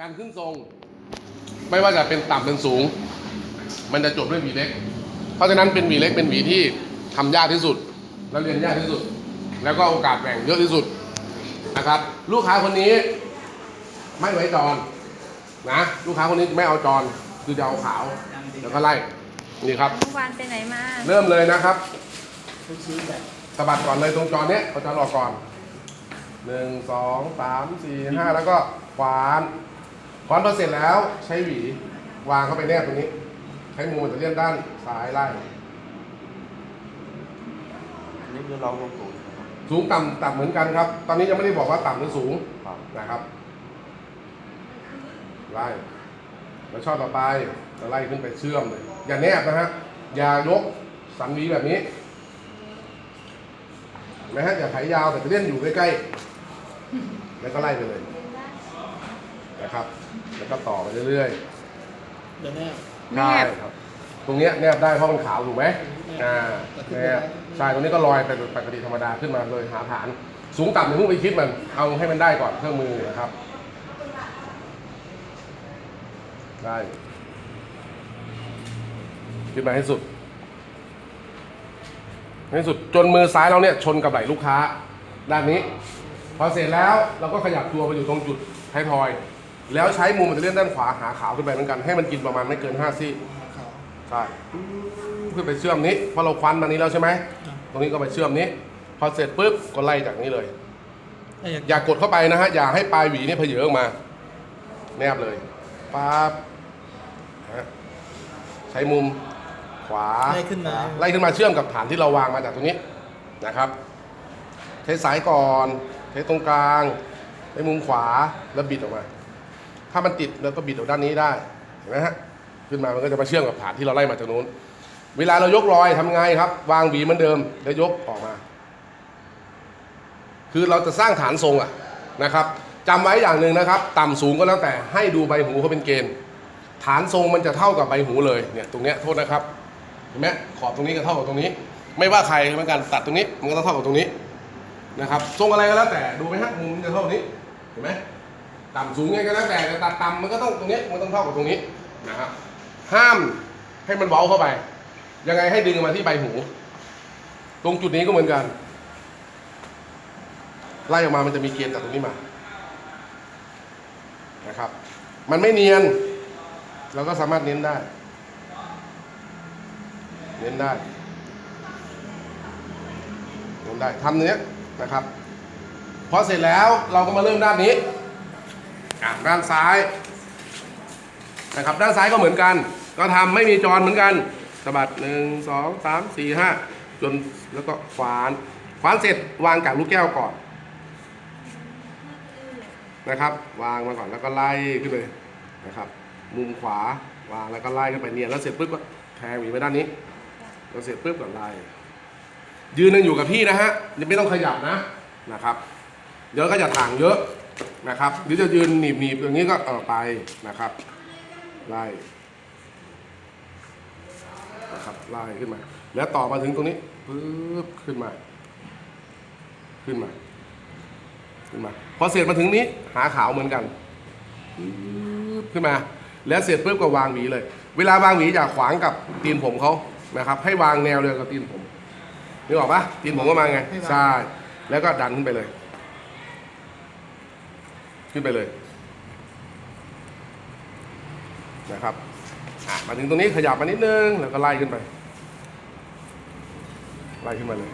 การขึ้นทรง ไม่ว่าจะเป็นต่ำเป็นสูง มันจะจบด้วยหวีเล็ก เพราะฉะนั้นเป็นหวีเล็กเป็นหวีที่ทำยากที่สุด แล้วเรียนยากที่สุด แล้วก็โอกาสแบ่งเยอะที่สุดนะครับ ลูกค้าคนนี้ไม่ไว้จรนะลูกค้าคนนี้ไม่เอาจรคือจะเอาขาวแล้วก็ไล่นี่ครับเมื่อวานไปไหนมา เริ่มเลยนะครับทุกชิ้นแบบสะบัดก่อนเลยตรงจอเนี้ยเอาจอออกก่อนหนึ่งสองสามสี่ห้าแล้วก็คว้าน คว้านพอเสร็จแล้วใช้หวีวางเข้าไปแนบตรงนี้ ใช้มือมันจะเลื่อนด้านซ้ายไล่อันนี้คือเราลงสูงสูงต่ำต่ำเหมือนกันครับ ตอนนี้ยังไม่ได้บอกว่าต่ำหรือสูงครับ นะครับไล่แล้วช่อต่อไปจะไล่ขึ้นไปเชื่อมเลยอย่าแนบนะฮะอย่ายกสันหวีแบบนี้เห็นไหมฮะอย่าไถยาวแต่จะเล่นอยู่ใกล้ๆแล้วก็ไล่ไปเลย นะครับ แล้วก็ต่อไปเรื่อยเดี๋ยวแน่ๆได้ครับ ตรงเนี้ยแนบได้เพราะมันขาวถูกไหมอ่าแนบใช่ตรงนี้ก็ลอยไปปกติธรรมดาขึ้นมาเลยหาฐาน สูงต่ำอย่าเพิ่งไปคิดมันเอาให้มันได้ก่อนเครื่องมือนะครับ ได้ขึ้นมาให้สุดให้สุดจนมือซ้ายเราเนี่ยชนกับไหล่ลูกค้าด้านนี้ พอเสร็จแล้วเราก็ขยับตัวไปอยู่ตรงจุดท้ายทอย แล้วใช้มุมมันจะเลื่อนด้านขวาหาขาวขึ้นไปเหมือนกันให้มันกินประมาณไม่เกิน5ซี่ขาวใช่ขึ้นไปเชื่อมนี้พอเราควันมานี้แล้วใช่ไหมครับ ตรงนี้ก็ไปเชื่อมนี้ พอเสร็จปุ๊บก็ไล่จากนี้เลยถ้าอยากอย่ากดเข้าไปนะฮะอย่าให้ปลายหวีนี่เพเยอออกมา แนบเลยปั๊บฮะใช้มุมขวาไล่ขึ้นมา ไล่ขึ้นมาเชื่อมกับฐานที่เราวางมาจากตรงนี้นะครับ ใช้สายก่อน ใช้ตรงกลาง ใช้มุมขวาแล้วบิดออกมา ถ้ามันติดเราก็บิดออกด้านนี้ได้เห็นไหมฮะขึ้นมามันก็จะมาเชื่อมกับฐานที่เราไล่มาจากนู้น เวลาเรายกลอยทำไงครับ วางหวีเหมือนเดิมแล้วยกออกมา คือเราจะสร้างฐานทรงอะนะครับจำไว้อย่างหนึ่งนะครับ ต่ำสูงก็แล้วแต่ให้ดูใบหูเขาเป็นเกณฑ์ ฐานทรงมันจะเท่ากับใบหูเลยเนี่ยตรงเนี้ยโทษนะครับเห็นไหมขอบตรงนี้ก็เท่ากับตรงนี้ ไม่ว่าใครเหมือนกันตัดตรงนี้มันก็ต้องเท่ากับตรงนี้นะครับทรงอะไรก็แล้วแต่ดูไหมฮะมุมจะเท่านี้เห็นไหม ต่ำสูงไงก็แล้วแต่แต่ตัดต่ำมันก็ต้องตรงนี้มันต้องเท่ากับตรงนี้นะครับห้ามให้มันเว้าเข้าไป ยังไงให้ดึงมาที่ใบหู ตรงจุดนี้ก็เหมือนกัน ไล่ออกมามันจะมีเกณฑ์จากตรงนี้มานะครับ มันไม่เนียน เราก็สามารถเน้นได้ เน้นได้เน้นได้ทำเนี้ยนะครับพอเสร็จแล้วเราก็มาเริ่มด้านนี้ อะด้านซ้ายนะครับด้านซ้ายก็เหมือนกัน ก็ทำไม่มีจรเหมือนกันสะบัดหนึ่งสองสามสี่ห้าจนแล้วก็ขวานขวานเสร็จวางกับลูกแก้วก่อนนะครับ วางมาก่อนแล้วก็ไล่ขึ้นไปนะครับ มุมขวาวางแล้วก็ไล่ขึ้นไปเนียนแล้วเสร็จปุ๊บก็แทงหวีไปด้านนี้แล้วเสร็จปุ๊บก็ไล่ยืนยังอยู่กับที่นะฮะยังไม่ต้องขยับนะนะครับ เดี๋ยวก็จะถ่างเยอะ นะครับ หรือจะยืนหนีบหนีบอย่างนี้ก็เออไปนะครับ ไล่นะครับไล่ขึ้นมา แล้วต่อมาถึงตรงนี้ปึ๊บขึ้นมา ขึ้นมา ขึ้นมา พอเสร็จมาถึงนี้หาขาวเหมือนกันปึ๊บขึ้นมา แล้วเสร็จปุ๊บก็วางหวีเลย เวลาวางหวีอย่าขวางกับตีนผมเขานะครับ ให้วางแนวเดียวกับตีนผมนึกออกปะตีนผมก็มาไงใช่แล้วก็ดันขึ้นไปเลย ขึ้นไปเลยนะครับมาถึงตรงนี้ขยับมานิดนึง แล้วก็ไล่ขึ้นไป ไล่ขึ้นมาเลย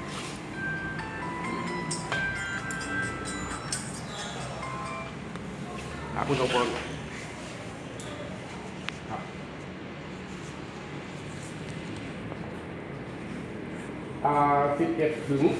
หาคุณสมพลครับอ่า11ถึง